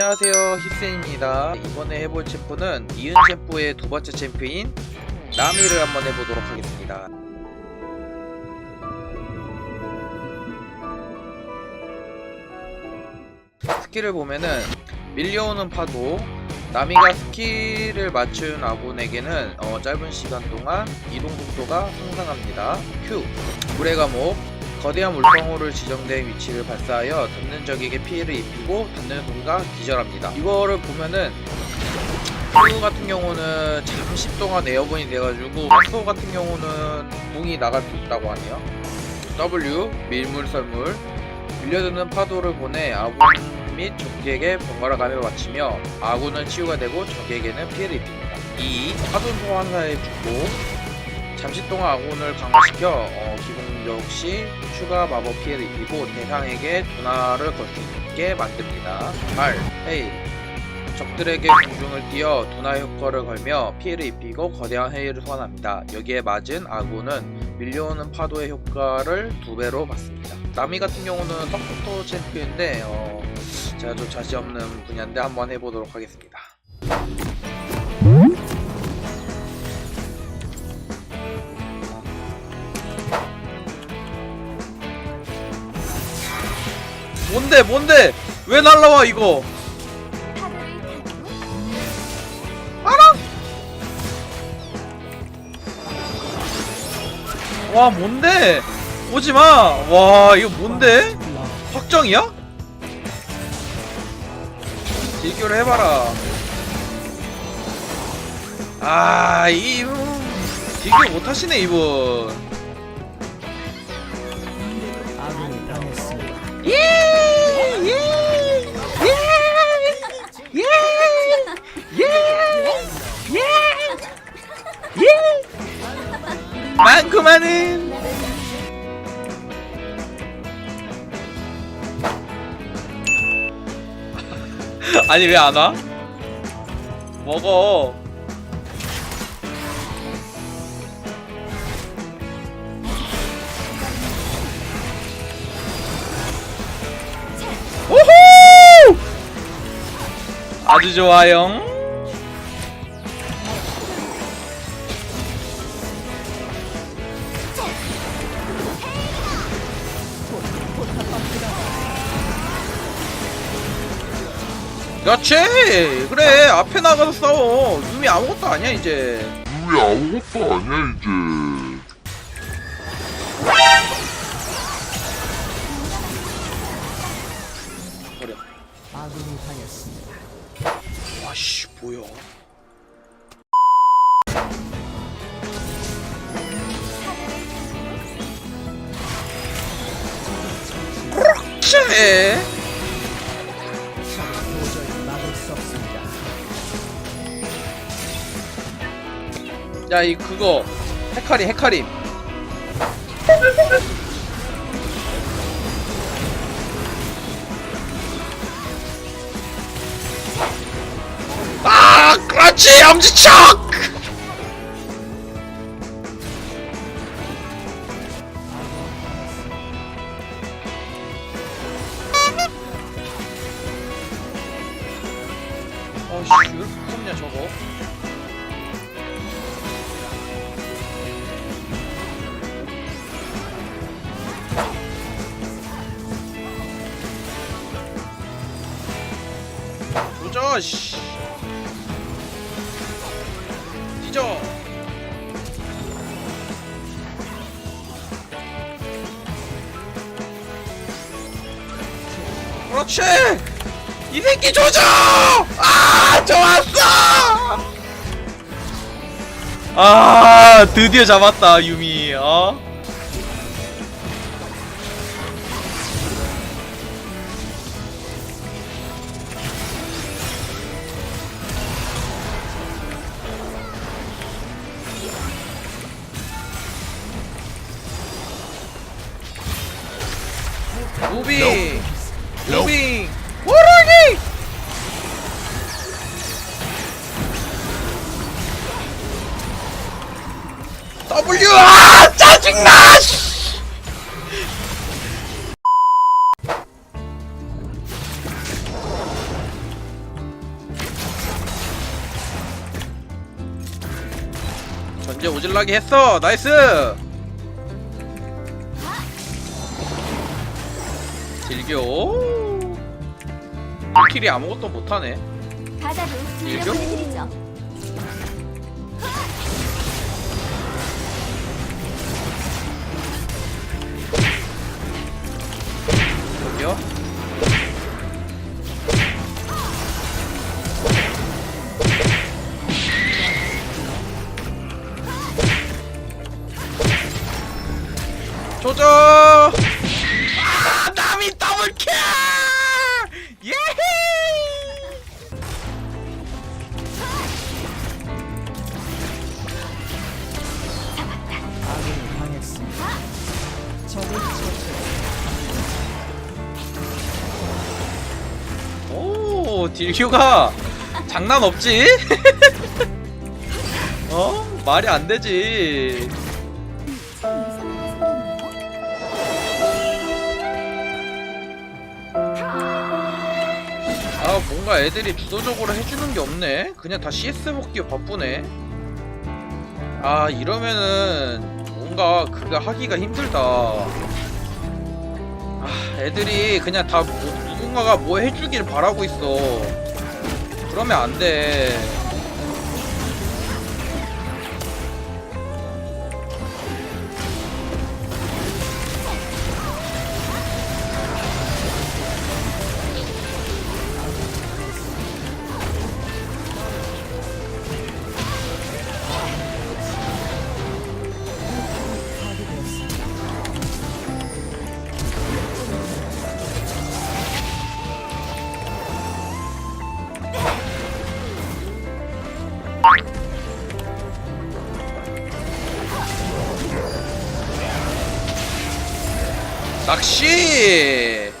안녕하세요 힙센입니다. 이번에 해볼 챔프는 이은 챔프의 두 번째 챔프인 나미를 한번 해보도록 하겠습니다. 스킬을 보면은 밀려오는 파도 나미가 스킬을 맞춘 아군에게는 어, 짧은 시간 동안 이동 속도가 상승합니다. Q 불의 감옥 거대한 물방울을 지정된 위치를 발사하여 닿는 적에게 피해를 입히고 닿는 순간 기절합니다. 이거를 보면은 큐 같은 경우는 잠시 동안 에어본이 돼가지고 마스터 같은 경우는 궁이 나갈 수 있다고 하네요. W 밀물설물 밀려드는 파도를 보내 아군 및 적에게 번갈아 가며 맞추며 아군은 치유가 되고 적에게는 피해를 입힙니다. 2. 파도 소환사의 축복 잠시 동안 아군을 강화시켜 어, 기공 격시 추가 마법 피해를 입히고 대상에게 도나를 걸 수 있게 만듭니다. 8. 헤일 적들에게 공중을 띄어 도나 효과를 걸며 피해를 입히고 거대한 헤일을 소환합니다. 여기에 맞은 아군은 밀려오는 파도의 효과를 두 배로 받습니다. 나미 같은 경우는 서포터 챔피인데 어, 제가 좀 자신 없는 분야인데 한번 해보도록 하겠습니다. 뭔데 뭔데? 왜 날라와 이거? 와 뭔데? 오지마. 와 이거 뭔데? 확정이야? 딜교를 해봐라. 아 이분. 딜교 못하시네 이분 많구만은 아니 왜 안 와? 먹어. 오호 아주 좋아요 그렇지. 그래 앞에 나가서 싸워. 유미 아무것도 아니야 이제. 우리 아무것도 아니야 이제. 버려. 아군이 당했습니다. 와씨 뭐야. 그렇지 야 이 그거. 헤카림 헤카림 아 그렇지 엄지척! 어씨 왜 이렇게 무섭냐 저거 조져 씨. 뒤져 그렇지. 이 새끼 조져 아 좋았어. 아 드디어 잡았다 유미. 어 무빙. 무빙. 호랑이 W! 아 짜증나 전제 오질라기 했어. 나이스! 딜교 킬이 아무것도 못하네. 바다로 일교? 조져 오 딜큐가 장난 없지? 어? 말이 안 되지. 아 뭔가 애들이 주도적으로 해주는 게 없네. 그냥 다 CS 먹기 바쁘네. 아 이러면은 뭔가 그가 하기가 힘들다. 아, 애들이 그냥 다 뭐- 누군가가 뭐 해주길 바라고 있어. 그러면 안 돼. 낚시!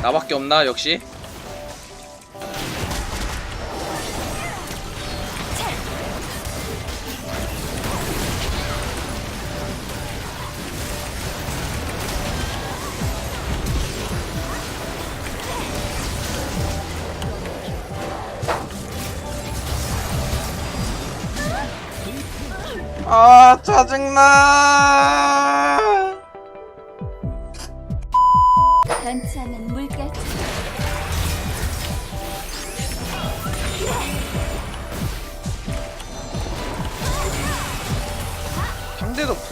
나밖에 없나, 역시? 아, 짜증나!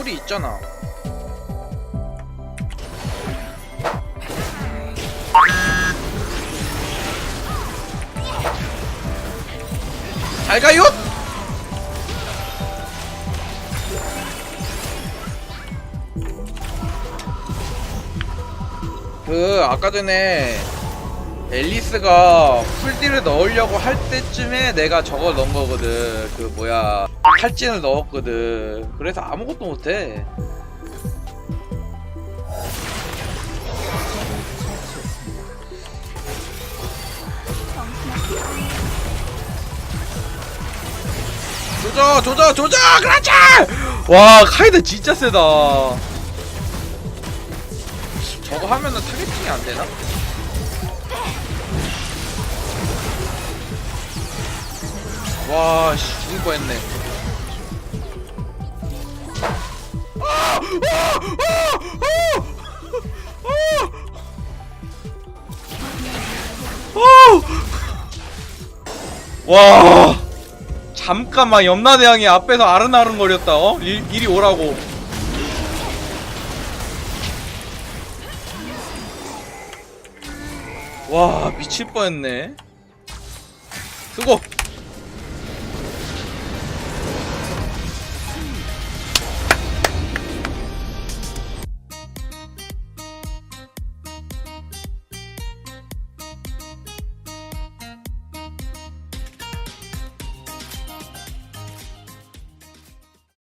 풀이 있잖아. 잘 가요! 그 아까 전에 앨리스가 풀딜을 넣으려고 할 때쯤에 내가 저거 넣은 거거든. 그 뭐야 탈진을 넣었거든. 그래서 아무것도 못해. 조져 조져 조져 그렇지 와 카이드 진짜 세다 저거 하면은 타겟팅이 안 되나? 와, 씨, 죽을 뻔했네. 와, 잠깐만 염라대왕이 앞에서 아른아른거렸다. 어? 일, 이리 오라고. 와, 미칠 뻔했네. 수고.